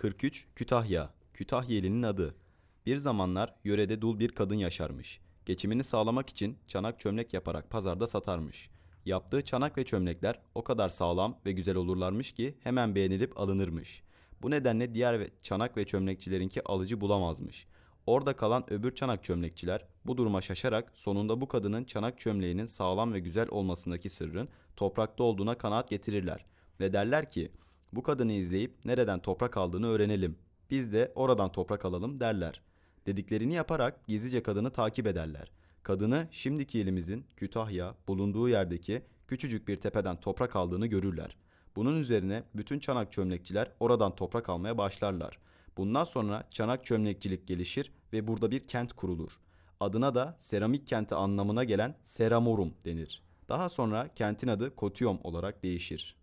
43 Kütahya Kütahyeli'nin adı. Bir zamanlar yörede dul bir kadın yaşarmış. Geçimini sağlamak için çanak çömlek yaparak pazarda satarmış. Yaptığı çanak ve çömlekler o kadar sağlam ve güzel olurlarmış ki hemen beğenilip alınırmış. Bu nedenle diğer çanak ve çömlekçilerinki alıcı bulamazmış. Orada kalan öbür çanak çömlekçiler bu duruma şaşarak sonunda bu kadının çanak çömleğinin sağlam ve güzel olmasındaki sırrın toprakta olduğuna kanaat getirirler ve derler ki bu kadını izleyip nereden toprak aldığını öğrenelim. Biz de oradan toprak alalım derler. Dediklerini yaparak gizlice kadını takip ederler. Kadını şimdiki ilimizin Kütahya bulunduğu yerdeki küçücük bir tepeden toprak aldığını görürler. Bunun üzerine bütün çanak çömlekçiler oradan toprak almaya başlarlar. Bundan sonra çanak çömlekçilik gelişir ve burada bir kent kurulur. Adına da seramik kenti anlamına gelen Seramorum denir. Daha sonra kentin adı Kotyom olarak değişir.